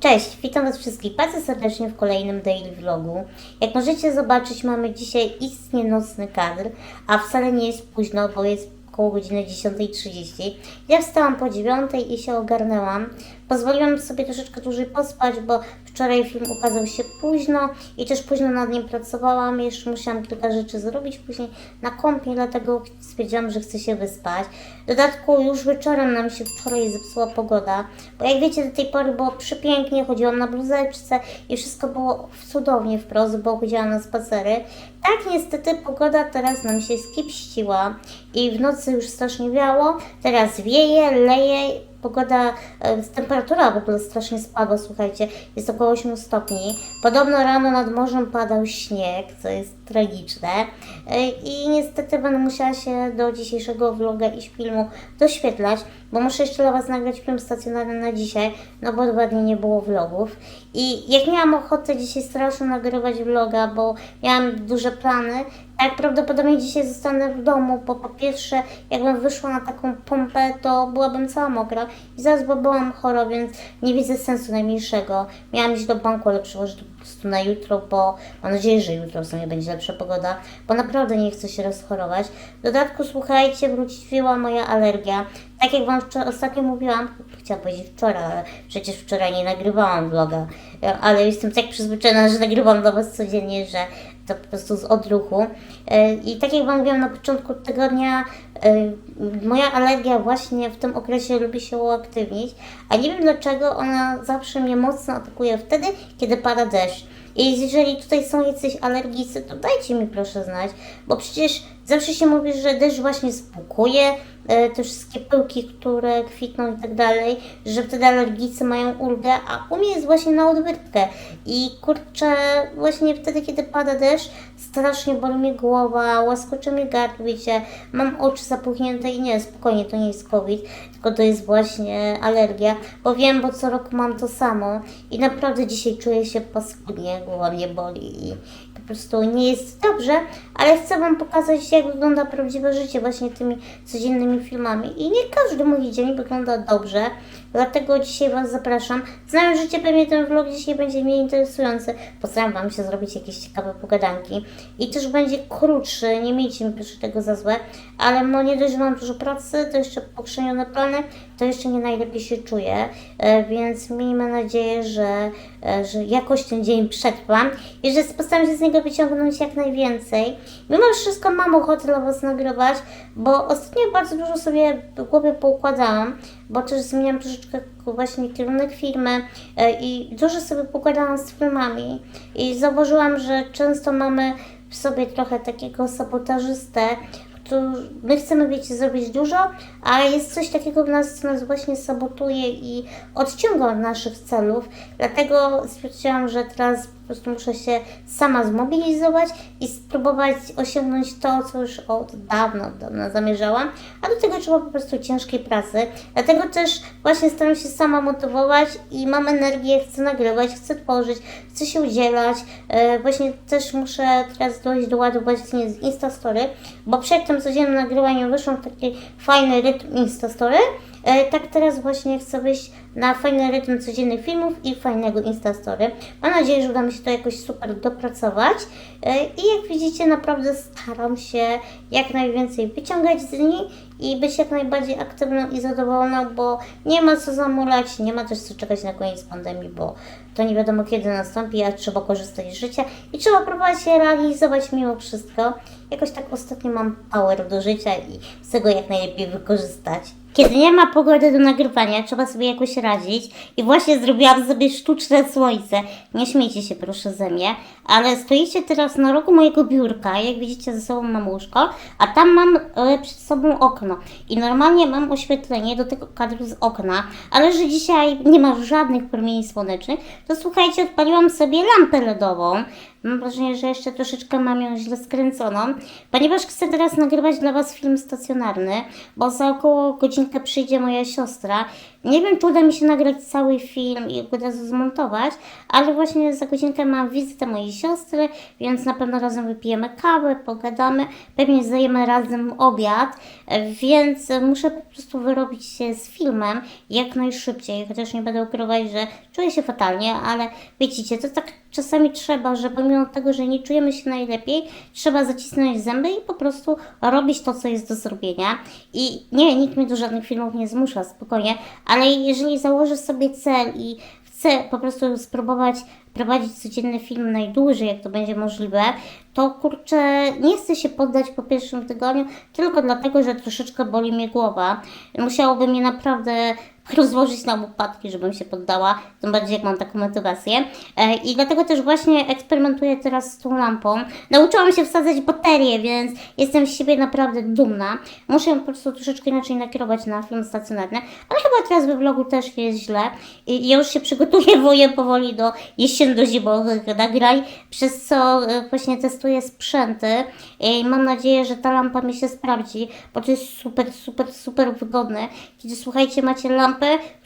Cześć, witam Was wszystkich bardzo serdecznie w kolejnym daily vlogu. Jak możecie zobaczyć, mamy dzisiaj istnie nocny kadr, a wcale nie jest późno, bo jest około godziny 10.30. Ja wstałam po 9.00 i się ogarnęłam. Pozwoliłam sobie troszeczkę dłużej pospać, bo wczoraj film ukazał się późno i też późno nad nim pracowałam. Jeszcze musiałam kilka rzeczy zrobić później na kąpie, dlatego stwierdziłam, że chcę się wyspać. W dodatku już wieczorem nam się wczoraj zepsuła pogoda, bo jak wiecie do tej pory było przepięknie, chodziłam na bluzeczce i wszystko było cudownie wprost, bo chodziłam na spacery. Tak niestety pogoda teraz nam się skipściła i w nocy już strasznie wiało, teraz wieje, leje, pogoda, e, temperatura w ogóle strasznie spadła, słuchajcie, jest około 8 stopni. Podobno rano nad morzem padał śnieg, co jest tragiczne. E, I niestety będę musiała się do dzisiejszego vloga i filmu doświetlać, bo muszę jeszcze dla Was nagrać film stacjonarny na dzisiaj, no bo dwa dni nie było vlogów. I jak miałam ochotę dzisiaj strasznie nagrywać vloga, bo miałam duże plany, tak prawdopodobnie dzisiaj zostanę w domu, bo po pierwsze, jakbym wyszła na taką pompę, to byłabym cała mokra i zaraz bo byłam chora, więc nie widzę sensu najmniejszego. Miałam iść do banku, ale przełożę to po prostu na jutro, bo mam nadzieję, że jutro w sumie będzie lepsza pogoda, bo naprawdę nie chcę się rozchorować. W dodatku, słuchajcie, wróciła moja alergia. Tak jak Wam ostatnio mówiłam, chciałam powiedzieć wczoraj, ale przecież wczoraj nie nagrywałam vloga, ale jestem tak przyzwyczajona, że nagrywam dla Was codziennie, że to po prostu z odruchu. E, I tak jak Wam mówiłam na początku tygodnia, e, moja alergia właśnie w tym okresie lubi się uaktywnić, a nie wiem dlaczego ona zawsze mnie mocno atakuje wtedy, kiedy pada deszcz. I jeżeli tutaj są jacyś alergicy, to dajcie mi proszę znać, bo przecież zawsze się mówi, że deszcz właśnie spłukuje e, te wszystkie pyłki, które kwitną i tak dalej, że wtedy alergicy mają ulgę, a u mnie jest właśnie na odwrotkę. I kurczę, właśnie wtedy, kiedy pada deszcz, strasznie boli mnie głowa, łaskocze mnie gardło, wiecie, mam oczy zapuchnięte i nie, spokojnie, to nie jest COVID, tylko to jest właśnie alergia, bo wiem, bo co roku mam to samo i naprawdę dzisiaj czuję się paskudnie, głowa mnie boli i prostu nie jest dobrze, ale chcę Wam pokazać, jak wygląda prawdziwe życie właśnie tymi codziennymi filmami. I nie każdy mój dzień wygląda dobrze, dlatego dzisiaj Was zapraszam. Znając życie, pewnie ten vlog dzisiaj będzie mniej interesujący. Postaram Wam się zrobić jakieś ciekawe pogadanki. I też będzie krótszy, nie miejcie mi proszę tego za złe, ale no nie dość, że mam dużo pracy, to jeszcze pokrzenione plany, to jeszcze nie najlepiej się czuję, e, więc miejmy nadzieję, że, e, że jakoś ten dzień przetrwam i że postaram się z niego wyciągnąć jak najwięcej. Mimo wszystko mam ochotę dla Was nagrywać, bo ostatnio bardzo dużo sobie w głowie poukładałam, bo też zmieniam troszeczkę właśnie kierunek firmy e, i dużo sobie pokładałam z filmami i zauważyłam, że często mamy w sobie trochę takiego sabotażystę, my chcemy, wiecie, zrobić dużo, a jest coś takiego w nas, co nas właśnie sabotuje i odciąga od naszych celów. Dlatego stwierdziłam, że teraz prostu muszę się sama zmobilizować i spróbować osiągnąć to, co już od dawna, od dawna zamierzałam, a do tego trzeba po prostu ciężkiej pracy. Dlatego też właśnie staram się sama motywować i mam energię, chcę nagrywać, chcę tworzyć, chcę się udzielać. E, właśnie też muszę teraz dojść do ładu właśnie z Instastory, bo przed tym codziennym nagrywaniem wyszłam w taki fajny rytm Instastory. E, tak teraz właśnie chcę wyjść na fajny rytm codziennych filmów i fajnego Instastory. Mam nadzieję, że uda mi się to jakoś super dopracować. E, I jak widzicie, naprawdę staram się jak najwięcej wyciągać z dni i być jak najbardziej aktywną i zadowoloną, bo nie ma co zamulać, nie ma też co czekać na koniec pandemii, bo to nie wiadomo kiedy nastąpi, a trzeba korzystać z życia i trzeba próbować się realizować mimo wszystko. Jakoś tak ostatnio mam power do życia i chcę go jak najlepiej wykorzystać. Kiedy nie ma pogody do nagrywania, trzeba sobie jakoś radzić i właśnie zrobiłam sobie sztuczne słońce. Nie śmiejcie się proszę ze mnie, ale stoicie teraz na rogu mojego biurka, jak widzicie ze sobą mam łóżko, a tam mam e, przed sobą okno i normalnie mam oświetlenie do tego kadru z okna, ale że dzisiaj nie ma żadnych promieni słonecznych, to słuchajcie, odpaliłam sobie lampę LEDową, Mam wrażenie, że jeszcze troszeczkę mam ją źle skręconą, ponieważ chcę teraz nagrywać dla Was film stacjonarny, bo za około godzinkę przyjdzie moja siostra. Nie wiem, czy uda mi się nagrać cały film i od razu zmontować, ale właśnie za godzinkę mam wizytę mojej siostry, więc na pewno razem wypijemy kawę, pogadamy, pewnie zajemy razem obiad, więc muszę po prostu wyrobić się z filmem jak najszybciej, chociaż nie będę ukrywać, że czuję się fatalnie, ale wiecie, to tak czasami trzeba, że pomimo tego, że nie czujemy się najlepiej, trzeba zacisnąć zęby i po prostu robić to, co jest do zrobienia. I nie, nikt mnie do żadnych filmów nie zmusza, spokojnie, ale jeżeli założę sobie cel i chcę po prostu spróbować prowadzić codzienny film najdłużej, jak to będzie możliwe, to kurczę, nie chcę się poddać po pierwszym tygodniu, tylko dlatego, że troszeczkę boli mnie głowa. Musiałoby mnie naprawdę rozłożyć na łopatki, żebym się poddała, tym bardziej jak mam taką motywację. E, I dlatego też właśnie eksperymentuję teraz z tą lampą. Nauczyłam się wsadzać baterię, więc jestem z siebie naprawdę dumna. Muszę ją po prostu troszeczkę inaczej nakierować na film stacjonarny, ale chyba teraz we vlogu też jest źle. I ja już się przygotowuję powoli do jesienno-zimowych nagrań, przez co e, właśnie testuję sprzęty i mam nadzieję, że ta lampa mi się sprawdzi, bo to jest super, super, super wygodne. Kiedy słuchajcie, macie lampę,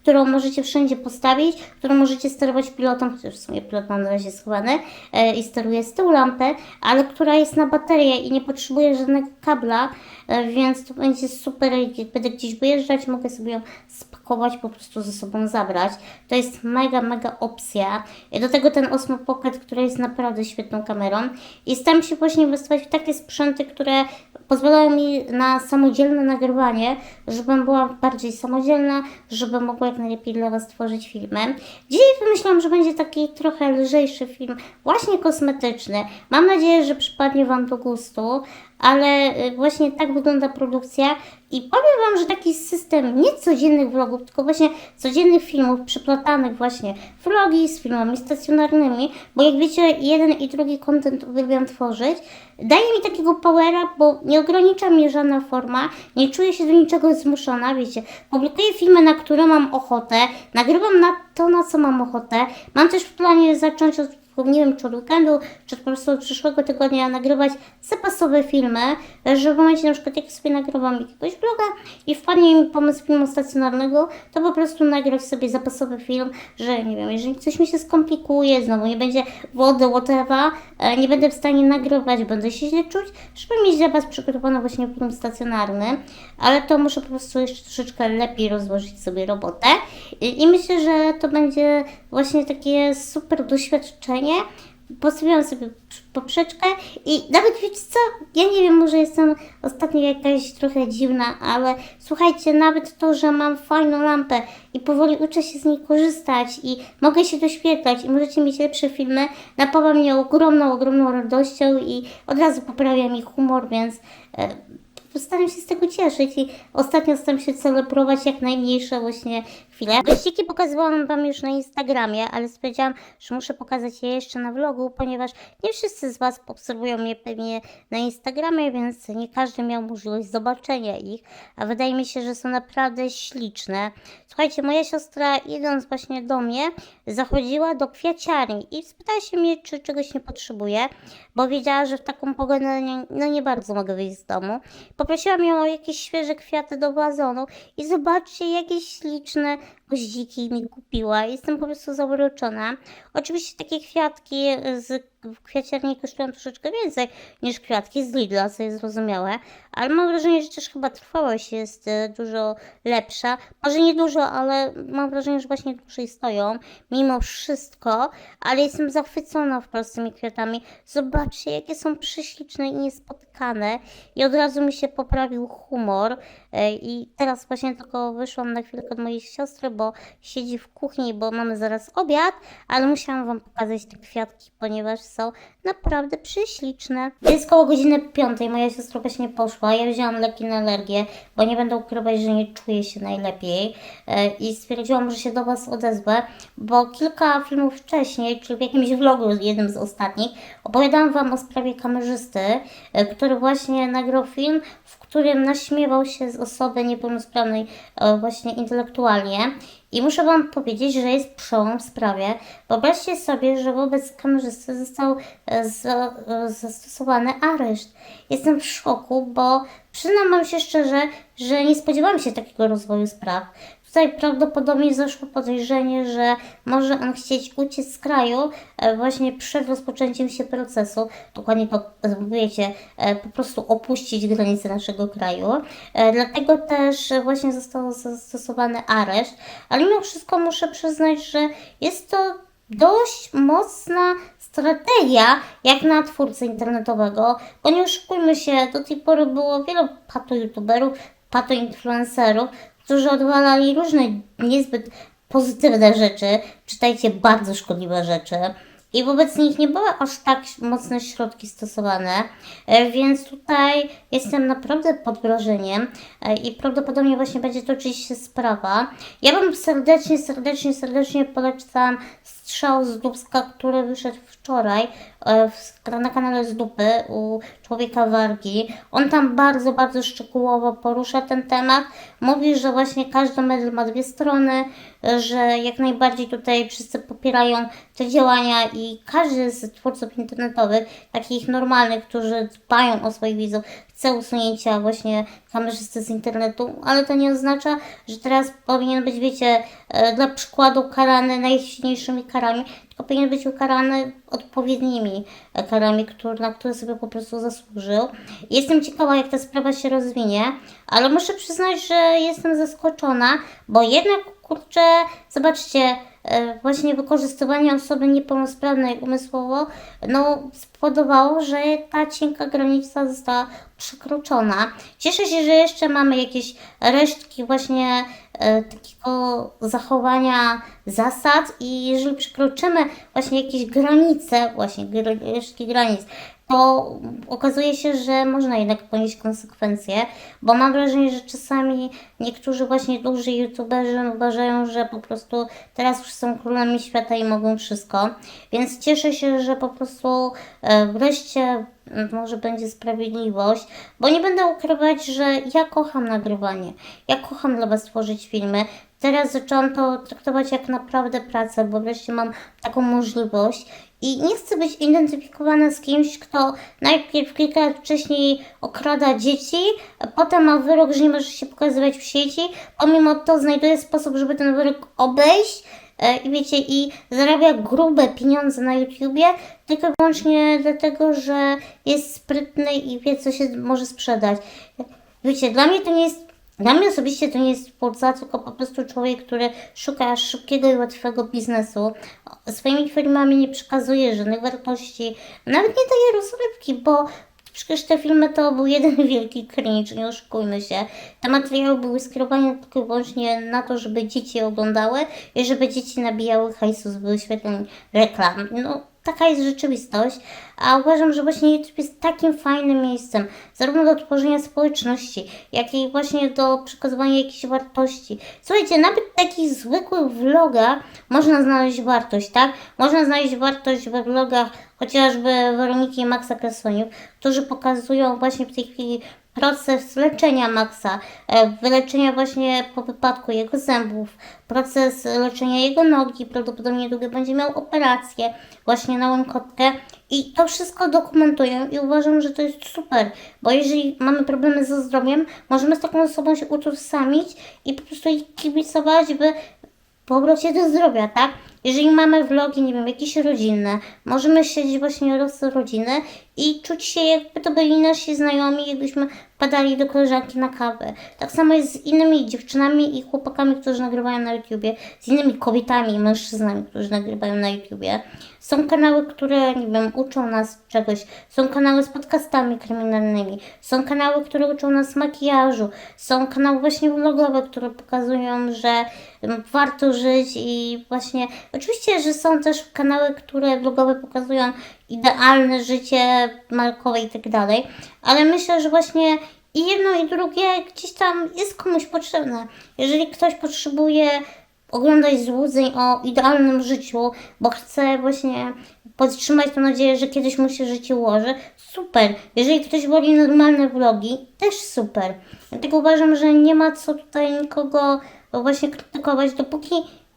którą możecie wszędzie postawić, którą możecie sterować pilotem, chociaż w sumie pilot mam na razie schowany e, i steruję z tyłu lampę, ale która jest na baterię i nie potrzebuje żadnego kabla, e, więc to będzie super, jak będę gdzieś wyjeżdżać, mogę sobie ją spakować, po prostu ze sobą zabrać. To jest mega, mega opcja. I do tego ten Osmo Pocket, który jest naprawdę świetną kamerą i staram się właśnie inwestować w takie sprzęty, które pozwalają mi na samodzielne nagrywanie, żebym była bardziej samodzielna, żeby mogła jak najlepiej dla Was tworzyć filmy. Dzisiaj wymyślałam, że będzie taki trochę lżejszy film, właśnie kosmetyczny. Mam nadzieję, że przypadnie Wam do gustu, ale y, właśnie tak wygląda produkcja i powiem Wam, że taki system nie codziennych vlogów, tylko właśnie codziennych filmów przyplatanych właśnie vlogi z filmami stacjonarnymi, bo jak wiecie, jeden i drugi content uwielbiam tworzyć, daje mi takiego powera, bo nie ogranicza mnie żadna forma, nie czuję się do niczego zmuszona, wiecie, publikuję filmy, na które mam ochotę, nagrywam na to, na co mam ochotę, mam też w planie zacząć od nie wiem, czy od weekendu, czy po prostu od przyszłego tygodnia nagrywać zapasowe filmy, że w momencie na przykład jak sobie nagrywam jakiegoś vloga i wpadnie mi pomysł filmu stacjonarnego, to po prostu nagrać sobie zapasowy film, że nie wiem, jeżeli coś mi się skomplikuje, znowu nie będzie wody, whatever, e, nie będę w stanie nagrywać, będę się źle czuć, żeby mieć dla Was przygotowany właśnie film stacjonarny, ale to muszę po prostu jeszcze troszeczkę lepiej rozłożyć sobie robotę. I, i myślę, że to będzie właśnie takie super doświadczenie, postawiłam sobie poprzeczkę i nawet wiecie co, ja nie wiem, może jestem ostatnio jakaś trochę dziwna, ale słuchajcie, nawet to, że mam fajną lampę i powoli uczę się z niej korzystać i mogę się doświetlać i możecie mieć lepsze filmy, napawa mnie ogromną, ogromną radością i od razu poprawia mi humor, więc e, się z tego cieszyć i ostatnio staram się celebrować jak najmniejsze właśnie Gościki pokazywałam Wam już na Instagramie, ale stwierdziłam, że muszę pokazać je jeszcze na vlogu, ponieważ nie wszyscy z Was obserwują mnie pewnie na Instagramie, więc nie każdy miał możliwość zobaczenia ich, a wydaje mi się, że są naprawdę śliczne. Słuchajcie, moja siostra idąc właśnie do mnie, zachodziła do kwiaciarni i spytała się mnie, czy czegoś nie potrzebuje, bo wiedziała, że w taką pogodę nie, no nie bardzo mogę wyjść z domu. Poprosiłam ją o jakieś świeże kwiaty do wazonu i zobaczcie, jakie śliczne goździki mi kupiła. Jestem po prostu zauroczona. Oczywiście takie kwiatki z kwiaciarni kosztują troszeczkę więcej niż kwiatki z Lidla, co jest zrozumiałe, ale mam wrażenie, że też chyba trwałość jest e, dużo lepsza. Może nie dużo, ale mam wrażenie, że właśnie dłużej stoją, mimo wszystko, ale jestem zachwycona wprost z tymi kwiatami. Zobaczcie, jakie są prześliczne i niespotykane i od razu mi się poprawił humor e, i teraz właśnie tylko wyszłam na chwilkę od mojej siostry, bo siedzi w kuchni, bo mamy zaraz obiad, ale musiałam Wam pokazać te kwiatki, ponieważ są naprawdę prześliczne. Jest koło godziny piątej, moja siostra właśnie poszła, ja wzięłam leki na alergię, bo nie będę ukrywać, że nie czuję się najlepiej e, i stwierdziłam, że się do Was odezwę, bo kilka filmów wcześniej, czyli w jakimś vlogu, jednym z ostatnich, opowiadałam Wam o sprawie kamerzysty, e, który właśnie nagrał film, w którym naśmiewał się z osoby niepełnosprawnej e, właśnie intelektualnie I muszę Wam powiedzieć, że jest przełom w sprawie. Wyobraźcie sobie, że wobec kamerzysty został e, e, zastosowany areszt. Jestem w szoku, bo przyznam Wam się szczerze, że nie spodziewałam się takiego rozwoju spraw. Tutaj prawdopodobnie zaszło podejrzenie, że może on chcieć uciec z kraju e, właśnie przed rozpoczęciem się procesu. Dokładnie to e, wiecie, e, po prostu opuścić granice naszego kraju. E, Dlatego też e, właśnie został zastosowany areszt, ale mimo wszystko muszę przyznać, że jest to dość mocna strategia, jak na twórcę internetowego, bo nie oszukujmy się, do tej pory było wielu pato-youtuberów, pato-influencerów, którzy odwalali różne niezbyt pozytywne rzeczy, czytajcie bardzo szkodliwe rzeczy. I wobec nich nie były aż tak mocne środki stosowane, e, więc tutaj jestem naprawdę pod wrażeniem e, i prawdopodobnie właśnie będzie toczyć się sprawa. Ja bym serdecznie, serdecznie, serdecznie polecam strzał z Dubska, który wyszedł wczoraj e, na kanale z Dupy u człowieka Wargi. On tam bardzo, bardzo szczegółowo porusza ten temat. Mówi, że właśnie każdy medal ma dwie strony, e, że jak najbardziej tutaj wszyscy popierają te działania i każdy z twórców internetowych, takich normalnych, którzy dbają o swoich widzów, chce usunięcia właśnie kamerzysty z internetu, ale to nie oznacza, że teraz powinien być, wiecie, e, dla przykładu karany najsilniejszymi karami, tylko powinien być ukarany odpowiednimi e, karami, które, na które sobie po prostu zasłużył. Jestem ciekawa, jak ta sprawa się rozwinie, ale muszę przyznać, że jestem zaskoczona, bo jednak, kurczę, zobaczcie, właśnie wykorzystywanie osoby niepełnosprawnej umysłowo, no spowodowało, że ta cienka granica została przekroczona. Cieszę się, że jeszcze mamy jakieś resztki właśnie e, takiego zachowania zasad i jeżeli przekroczymy właśnie jakieś granice, właśnie resztki granic, to okazuje się, że można jednak ponieść konsekwencje, bo mam wrażenie, że czasami niektórzy właśnie duży youtuberzy uważają, że po prostu teraz już są królami świata i mogą wszystko, więc cieszę się, że po prostu e, wreszcie może będzie sprawiedliwość, bo nie będę ukrywać, że ja kocham nagrywanie, ja kocham dla Was tworzyć filmy, Teraz zaczęłam to traktować jak naprawdę pracę, bo wreszcie mam taką możliwość i nie chcę być identyfikowana z kimś, kto najpierw kilka lat wcześniej okrada dzieci, potem ma wyrok, że nie może się pokazywać w sieci, pomimo to znajduje sposób, żeby ten wyrok obejść e, i wiecie, i zarabia grube pieniądze na YouTubie, tylko wyłącznie dlatego, że jest sprytny i wie, co się może sprzedać. Wiecie, dla mnie to nie jest dla mnie osobiście to nie jest twórca, tylko po prostu człowiek, który szuka szybkiego i łatwego biznesu. Swoimi filmami nie przekazuje żadnych wartości, nawet nie daje rozrywki, bo przecież te filmy to był jeden wielki cringe, nie oszukujmy się. Te materiały były skierowane tylko i wyłącznie na to, żeby dzieci oglądały i żeby dzieci nabijały hajsu z wyświetleń reklam. No, taka jest rzeczywistość, a uważam, że właśnie YouTube jest takim fajnym miejscem, zarówno do tworzenia społeczności, jak i właśnie do przekazywania jakichś wartości. Słuchajcie, nawet w takich zwykłych vlogach można znaleźć wartość, tak? Można znaleźć wartość we vlogach chociażby Weroniki i Maxa Krasoniuk, którzy pokazują właśnie w tej chwili proces leczenia Maxa, e, wyleczenia właśnie po wypadku jego zębów, proces leczenia jego nogi, prawdopodobnie niedługo będzie miał operację właśnie na łąkotkę i to wszystko dokumentuję i uważam, że to jest super, bo jeżeli mamy problemy ze zdrowiem, możemy z taką osobą się utożsamić i po prostu jej kibicować, by powrocie do zdrowia, tak? Jeżeli mamy vlogi, nie wiem, jakieś rodzinne, możemy siedzieć właśnie roz rodziny i czuć się jakby to byli nasi znajomi, jakbyśmy padali do koleżanki na kawę. Tak samo jest z innymi dziewczynami i chłopakami, którzy nagrywają na YouTubie, z innymi kobietami i mężczyznami, którzy nagrywają na YouTubie. Są kanały, które, nie wiem, uczą nas czegoś. Są kanały z podcastami kryminalnymi. Są kanały, które uczą nas makijażu. Są kanały właśnie vlogowe, które pokazują, że warto żyć i właśnie... Oczywiście, że są też kanały, które vlogowe pokazują idealne życie markowe i tak dalej, ale myślę, że właśnie i jedno i drugie gdzieś tam jest komuś potrzebne. Jeżeli ktoś potrzebuje oglądać złudzeń o idealnym życiu, bo chce właśnie podtrzymać tą nadzieję, że kiedyś mu się życie ułoży, super. Jeżeli ktoś woli normalne vlogi, też super. Dlatego uważam, że nie ma co tutaj nikogo właśnie krytykować, dopóki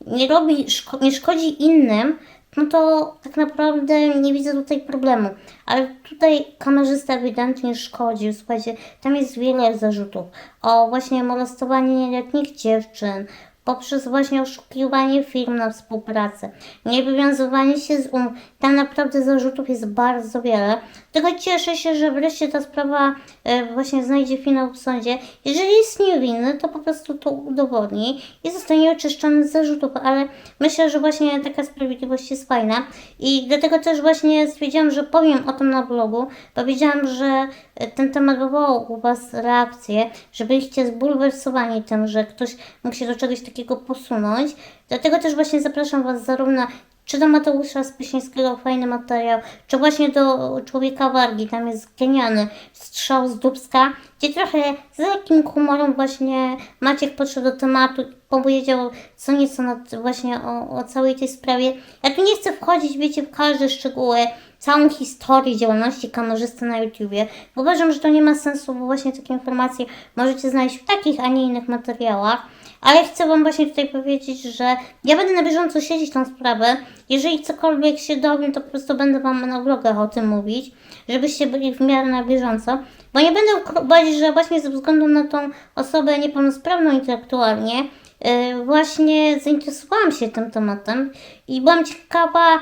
nie robi, szko- nie szkodzi innym, no to tak naprawdę nie widzę tutaj problemu. Ale tutaj kamerzysta ewidentnie szkodził. Słuchajcie, tam jest wiele zarzutów. O właśnie molestowanie nieletnich dziewczyn, poprzez właśnie oszukiwanie firm na współpracę, niewywiązywanie się z umów. Tam naprawdę zarzutów jest bardzo wiele. Tylko cieszę się, że wreszcie ta sprawa e, właśnie znajdzie finał w sądzie. Jeżeli jest niewinny, to po prostu to udowodni i zostanie oczyszczony z zarzutów, ale myślę, że właśnie taka sprawiedliwość jest fajna i dlatego też właśnie stwierdziłam, że powiem o tym na blogu, bo wiedziałam, że e, ten temat wywołał u Was reakcję, że byliście zbulwersowani tym, że ktoś mógł się do czegoś takiego posunąć. Dlatego też właśnie zapraszam Was zarówno czy do Mateusza Spysińskiego fajny materiał, czy właśnie do Człowieka Wargi, tam jest genialny strzał z Dubska, gdzie trochę z lekkim humorem właśnie Maciek podszedł do tematu powiedział co nieco na, właśnie o, o całej tej sprawie. Ja tu nie chcę wchodzić, wiecie, w każde szczegóły, całą historię działalności kamerzysty na YouTubie, bo uważam, że to nie ma sensu, bo właśnie takie informacje możecie znaleźć w takich, a nie innych materiałach. Ale chcę Wam właśnie tutaj powiedzieć, że ja będę na bieżąco śledzić tą sprawę. Jeżeli cokolwiek się dowiem, to po prostu będę Wam na vlogach o tym mówić, żebyście byli w miarę na bieżąco. Bo nie będę ukrywać, że właśnie ze względu na tą osobę niepełnosprawną intelektualnie, yy, właśnie zainteresowałam się tym tematem i byłam ciekawa,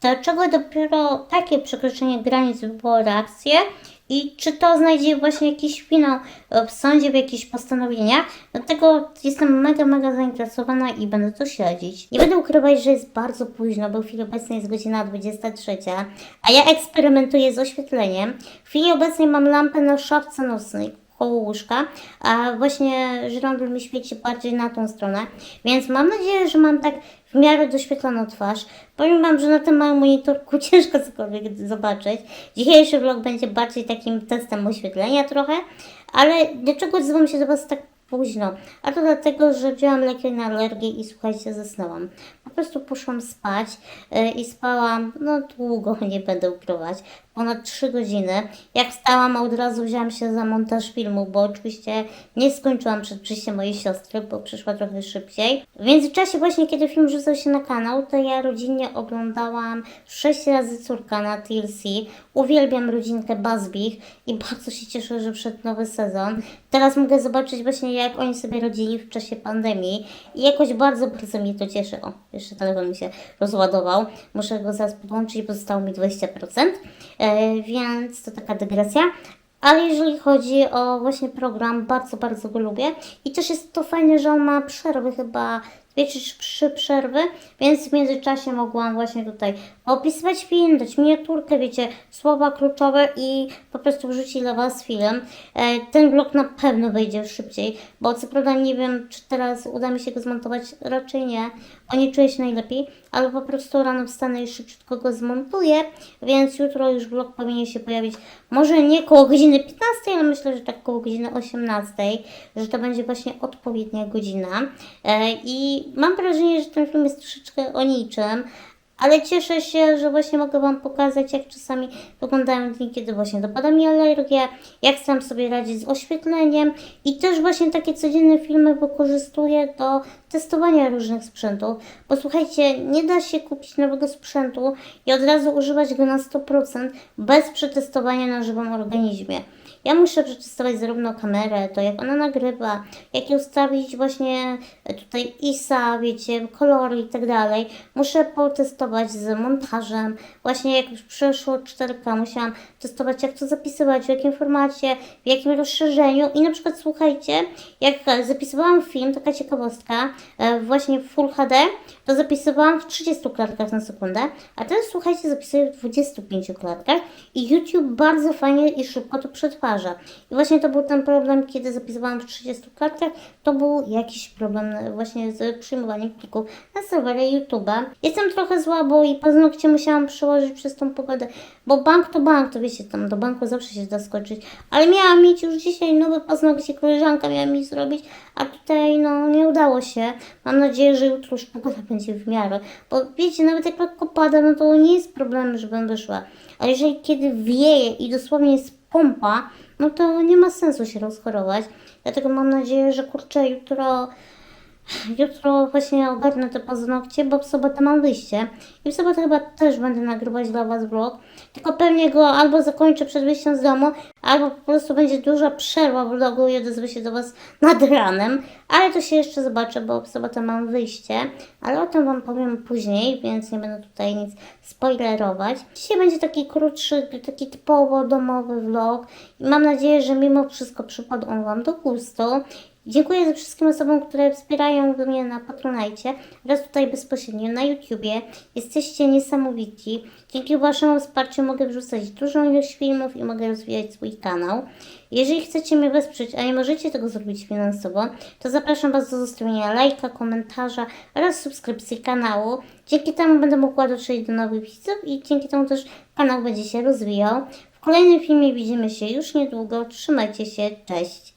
dlaczego dopiero takie przekroczenie granic wywołało reakcję i czy to znajdzie właśnie jakiś finał e, w sądzie, w jakichś postanowieniach. Dlatego jestem mega, mega zainteresowana i będę to śledzić. Nie będę ukrywać, że jest bardzo późno, bo w chwili obecnej jest godzina 23, a ja eksperymentuję z oświetleniem. W chwili obecnej mam lampę na szafce nocnej koło łóżka, a właśnie żyrandol mi świeci bardziej na tą stronę, więc mam nadzieję, że mam tak w miarę doświetloną twarz. Powiem Wam, że na tym małym monitorku ciężko cokolwiek zobaczyć. Dzisiejszy vlog będzie bardziej takim testem oświetlenia trochę, ale dlaczego odzywam się do Was tak późno? A to dlatego, że wzięłam leki na alergię i słuchajcie, zasnęłam. Po prostu poszłam spać yy, i spałam, no długo, nie będę ukrywać, ponad 3 godziny. Jak wstałam, od razu wzięłam się za montaż filmu, bo oczywiście nie skończyłam przed przyjściem mojej siostry, bo przyszła trochę szybciej. W międzyczasie właśnie, kiedy film rzucał się na kanał, to ja rodzinnie oglądałam 6 razy córka na TLC. Uwielbiam rodzinkę Bazbich i bardzo się cieszę, że wszedł nowy sezon. Teraz mogę zobaczyć właśnie, jak oni sobie rodzili w czasie pandemii i jakoś bardzo, bardzo mnie to cieszy. O, jeszcze telefon mi się rozładował. Muszę go zaraz podłączyć, bo zostało mi 20%. E, więc to taka dygresja. Ale jeżeli chodzi o właśnie program, bardzo, bardzo go lubię. I też jest to fajne, że on ma przerwy chyba dwie czy trzy przerwy, więc w międzyczasie mogłam właśnie tutaj opisywać film, dać miniaturkę, wiecie, słowa kluczowe i po prostu wrzucić dla Was film. E, ten vlog na pewno wyjdzie szybciej, bo co prawda nie wiem, czy teraz uda mi się go zmontować, raczej nie, bo nie czuję się najlepiej, ale po prostu rano wstanę i szybciutko go zmontuję, więc jutro już vlog powinien się pojawić, może nie koło godziny 15, ale myślę, że tak koło godziny 18, że to będzie właśnie odpowiednia godzina. E, I mam wrażenie, że ten film jest troszeczkę o niczym, ale cieszę się, że właśnie mogę Wam pokazać, jak czasami wyglądają dni, kiedy właśnie dopada mi alergia, jak sam sobie radzić z oświetleniem i też właśnie takie codzienne filmy wykorzystuję do testowania różnych sprzętów, bo słuchajcie, nie da się kupić nowego sprzętu i od razu używać go na 100% bez przetestowania na żywym organizmie. Ja muszę przetestować zarówno kamerę, to jak ona nagrywa, jak i ustawić właśnie tutaj ISA, wiecie, kolory i tak dalej. Muszę potestować z montażem. Właśnie jak już przeszło 4K, musiałam testować jak to zapisywać, w jakim formacie, w jakim rozszerzeniu. I na przykład słuchajcie, jak zapisywałam film, taka ciekawostka, e, właśnie w Full HD, to zapisywałam w 30 klatkach na sekundę, a teraz słuchajcie, zapisuję w 25 klatkach i YouTube bardzo fajnie i szybko to I właśnie to był ten problem, kiedy zapisywałam w 30 klatkach, to był jakiś problem właśnie z przyjmowaniem plików na serwerze YouTube'a. Jestem trochę zła, bo i paznokcie musiałam przełożyć przez tą pogodę, bo bank to bank, to wiecie, tam do banku zawsze się da ale miałam mieć już dzisiaj nowe paznokcie, koleżanka miała mi zrobić, a tutaj no nie udało się. Mam nadzieję, że jutro już pogoda będzie w miarę, bo wiecie, nawet jak lekko pada, no to nie jest problem, żebym wyszła, ale jeżeli kiedy wieje i dosłownie jest pompa, no to nie ma sensu się rozchorować. Dlatego mam nadzieję, że kurczę, jutro Jutro właśnie ogarnę te paznokcie, bo w sobotę mam wyjście. I w sobotę chyba też będę nagrywać dla Was vlog. Tylko pewnie go albo zakończę przed wyjściem z domu, albo po prostu będzie duża przerwa vlogu i odezwę się do Was nad ranem. Ale to się jeszcze zobaczę, bo w sobotę mam wyjście. Ale o tym Wam powiem później, więc nie będę tutaj nic spoilerować. Dzisiaj będzie taki krótszy, taki typowo domowy vlog. I mam nadzieję, że mimo wszystko przypadł on Wam do gustu. Dziękuję wszystkim osobom, które wspierają mnie na Patronajcie oraz tutaj bezpośrednio na YouTubie. Jesteście niesamowici. Dzięki Waszemu wsparciu mogę wrzucać dużą ilość filmów i mogę rozwijać swój kanał. Jeżeli chcecie mnie wesprzeć, a nie możecie tego zrobić finansowo, to zapraszam Was do zostawienia lajka, komentarza oraz subskrypcji kanału. Dzięki temu będę mogła dotrzeć do nowych widzów i dzięki temu też kanał będzie się rozwijał. W kolejnym filmie widzimy się już niedługo. Trzymajcie się, cześć!